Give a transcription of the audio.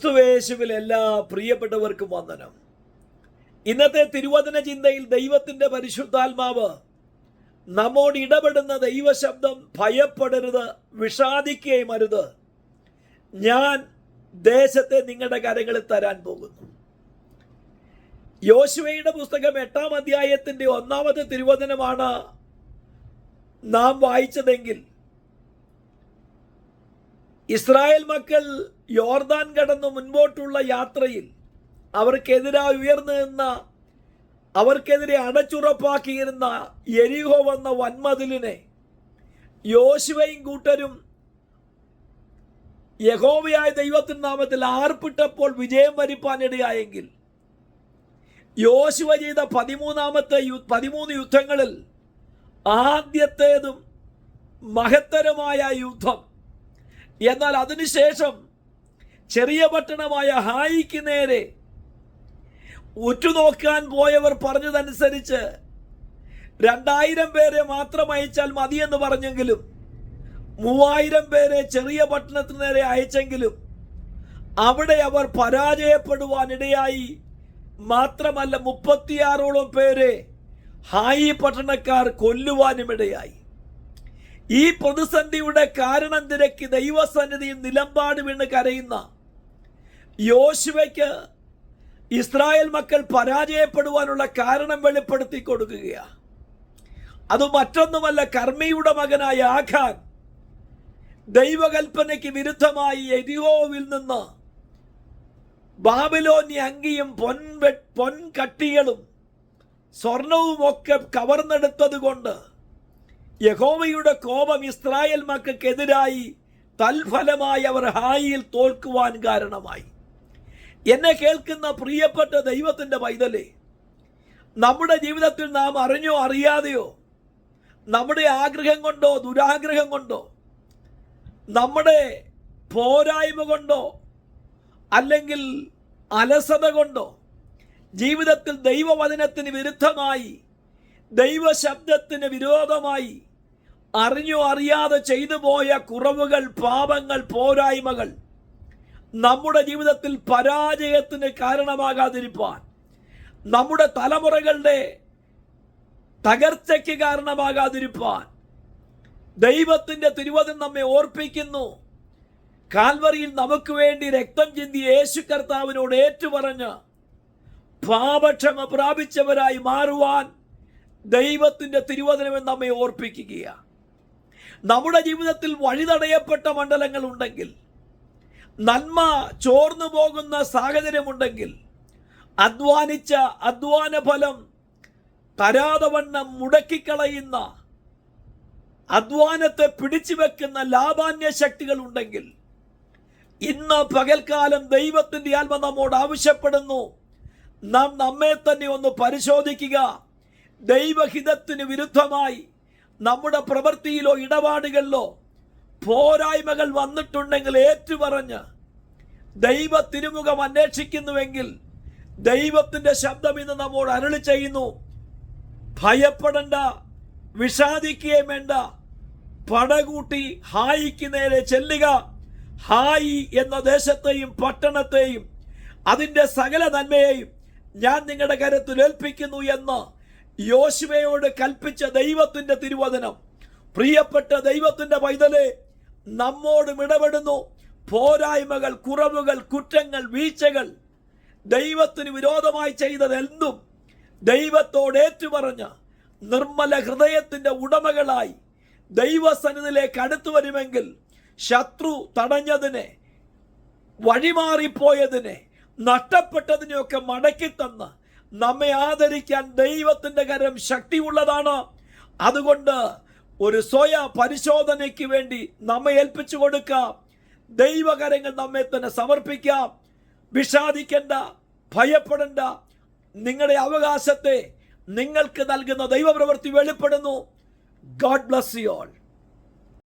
ക്രിസ്തുവേശുവിൽ എല്ലാ പ്രിയപ്പെട്ടവർക്കും വന്ദനം. ഇന്നത്തെ തിരുവചന ചിന്തയിൽ ദൈവത്തിന്റെ പരിശുദ്ധാത്മാവ് നമ്മോട് ഇടപെടുന്ന ദൈവശബ്ദം ഭയപ്പെടരുത് വിഷാദിക്കുകയും അരുത്. ഞാൻ ദേശത്തെ നിങ്ങളുടെ കരങ്ങളിൽ തരാൻ പോകുന്നു. യോശുവയുടെ പുസ്തകം എട്ടാം അധ്യായത്തിന്റെ ഒന്നാമത്തെ തിരുവചനമാണ് നാം വായിച്ചതെങ്കിൽ ഇസ്രായേൽ മക്കൾ യോർദാൻ കടന്ന് മുൻപോട്ടുള്ള യാത്രയിൽ അവർക്കെതിരായി ഉയർന്നു നിന്ന അവർക്കെതിരെ അടച്ചുറപ്പാക്കിയിരുന്ന എരിഹോ വന്ന വൻമതിലിനെ യോശുവയും കൂട്ടരും യഹോവയായ ദൈവത്തിന്റെ നാമത്തിൽ ആർപ്പിട്ടപ്പോൾ വിജയം വരിപ്പാനിടയായെങ്കിൽ യോശുവ ചെയ്ത പതിമൂന്നാമത്തെ യു- പതിമൂന്ന് യുദ്ധങ്ങളിൽ ആദ്യത്തേതും മഹത്തരമായ യുദ്ധം എന്നാൽ അതിനുശേഷം ചെറിയ പട്ടണമായ ഹായിക്ക് നേരെ ഉറ്റുനോക്കാൻ പോയവർ പറഞ്ഞതനുസരിച്ച് രണ്ടായിരം പേരെ മാത്രം അയച്ചാൽ മതിയെന്ന് പറഞ്ഞെങ്കിലും മൂവായിരം പേരെ ചെറിയ പട്ടണത്തിന് നേരെ അയച്ചെങ്കിലും അവിടെ അവർ പരാജയപ്പെടുവാനിടയായി മാത്രമല്ല മുപ്പത്തിയാറോളം പേരെ ഹായി പട്ടണക്കാർ കൊല്ലുവാനുമിടയായി. ഈ പ്രതിസന്ധിയുടെ കാരണം തിരക്കി ദൈവസന്നിധിയിൽ നിലമ്പാട് വീണ് കരയുന്ന യോശുവയ്ക്ക് ഇസ്രായേൽ മക്കൾ പരാജയപ്പെടുവാനുള്ള കാരണം വെളിപ്പെടുത്തി കൊടുക്കുകയാണ് അത് മറ്റൊന്നുമല്ല കർമ്മിയുടെ മകനായ ആഖാൻ ദൈവകൽപ്പനയ്ക്ക് വിരുദ്ധമായി എരിഹോവിൽ നിന്ന് ബാബിലോന്യ അങ്കിയും പൊൻ പൊൻകട്ടികളും സ്വർണവും ഒക്കെ കവർന്നെടുത്തത് കൊണ്ട് യഹോവയുടെ കോപം ഇസ്രായേൽ മക്കൾക്കെതിരായി തൽഫലമായി അവർ ഹായിയിൽ തോൽക്കുവാൻ കാരണമായി. എന്നെ കേൾക്കുന്ന പ്രിയപ്പെട്ട ദൈവത്തിന്റെ പൈതലേ നമ്മുടെ ജീവിതത്തിൽ നാം അറിഞ്ഞോ അറിയാതെയോ നമ്മുടെ ആഗ്രഹം കൊണ്ടോ ദുരാഗ്രഹം കൊണ്ടോ നമ്മുടെ പോരായ്മ കൊണ്ടോ അല്ലെങ്കിൽ അലസത കൊണ്ടോ ജീവിതത്തിൽ ദൈവവചനത്തിന് വിരുദ്ധമായി ദൈവശബ്ദത്തിന് വിരോധമായി അറിഞ്ഞോ അറിയാതെ ചെയ്തു പോയ കുറവുകൾ പാപങ്ങൾ പോരായ്മകൾ നമ്മുടെ ജീവിതത്തിൽ പരാജയത്തിന് കാരണമാകാതിരിപ്പാൻ നമ്മുടെ തലമുറകളുടെ തകർച്ചയ്ക്ക് കാരണമാകാതിരിപ്പാൻ ദൈവത്തിന്റെ തിരുവതി നമ്മെ ഓർപ്പിക്കുന്നു. കാൽവറിയിൽ നമുക്ക് വേണ്ടി രക്തം ചിന്തി യേശു കർത്താവിനോട് ഏറ്റുപറഞ്ഞ് പാപക്ഷമ പ്രാപിച്ചവരായി മാറുവാൻ ദൈവത്തിന്റെ തിരുവചനമെന്ന് നമ്മെ ഓർപ്പിക്കുകയാണ്. നമ്മുടെ ജീവിതത്തിൽ വഴിതടയപ്പെട്ട മണ്ഡലങ്ങൾ ഉണ്ടെങ്കിൽ നന്മ ചോർന്നു പോകുന്ന സാഹചര്യമുണ്ടെങ്കിൽ അധ്വാനിച്ച അധ്വാന ഫലം തരാതെ വണ്ണം മുടക്കിക്കളയുന്ന അധ്വാനത്തെ പിടിച്ചു വെക്കുന്ന ലാഭാന്യ ശക്തികൾ ഉണ്ടെങ്കിൽ ഇന്ന് പകൽക്കാലം ദൈവത്തിന്റെ ആത്മ നമ്മോട് ആവശ്യപ്പെടുന്നു. നാം നമ്മെ തന്നെ ഒന്ന് പരിശോധിക്കുക. ദൈവഹിതത്തിന് വിരുദ്ധമായി നമ്മുടെ പ്രവൃത്തിയിലോ ഇടപാടുകളിലോ പോരായ്മകൾ വന്നിട്ടുണ്ടെങ്കിൽ ഏറ്റുപറഞ്ഞ് ദൈവ തിരുമുഖം അന്വേഷിക്കുന്നുവെങ്കിൽ ദൈവത്തിന്റെ ശബ്ദം ഇന്ന് നമ്മോട് അരളി ചെയ്യുന്നു. ഭയപ്പെടണ്ട വിഷാദിക്കുകയും വേണ്ട. പടകൂട്ടി ഹായിക്ക് നേരെ ചെല്ലുക. ഹായി എന്ന ദേശത്തെയും പട്ടണത്തെയും അതിന്റെ സകല നന്മയെയും ഞാൻ നിങ്ങളുടെ കരത്തിൽ ഏൽപ്പിക്കുന്നു എന്ന് യോശുവയോട് കൽപ്പിച്ച ദൈവത്തിന്റെ തിരുവചനം പ്രിയപ്പെട്ട ദൈവത്തിന്റെ പൈതലെ നമ്മോട് ഇടപെടുന്നു. പോരായ്മകൾ കുറവുകൾ കുറ്റങ്ങൾ വീഴ്ചകൾ ദൈവത്തിന് വിരോധമായി ചെയ്തതെന്തും ദൈവത്തോട് ഏറ്റുപറഞ്ഞ നിർമ്മല ഹൃദയത്തിന്റെ ഉടമകളായി ദൈവസന്നിധിയിലേക്ക് അടുത്തു വരുമെങ്കിൽ ശത്രു തടഞ്ഞതിനെ വഴിമാറിപ്പോയതിനെ നഷ്ടപ്പെട്ടതിനെയൊക്കെ മടക്കി തന്ന് നമ്മെ ആദരിക്കാൻ ദൈവത്തിന്റെ കരം ശക്തിയുള്ളതാണ്. അതുകൊണ്ട് ഒരു സ്വയ പരിശോധനയ്ക്ക് വേണ്ടി നമ്മെ ഏൽപ്പിച്ചു കൊടുക്കാം. ദൈവകരങ്ങൾ നമ്മെ തന്നെ സമർപ്പിക്കാം. വിഷാദിക്കേണ്ട ഭയപ്പെടേണ്ട. നിങ്ങളുടെ അവകാശത്തെ നിങ്ങൾക്ക് നൽകുന്ന ദൈവപ്രവൃത്തി വെളിപ്പെടുന്നു. God bless you all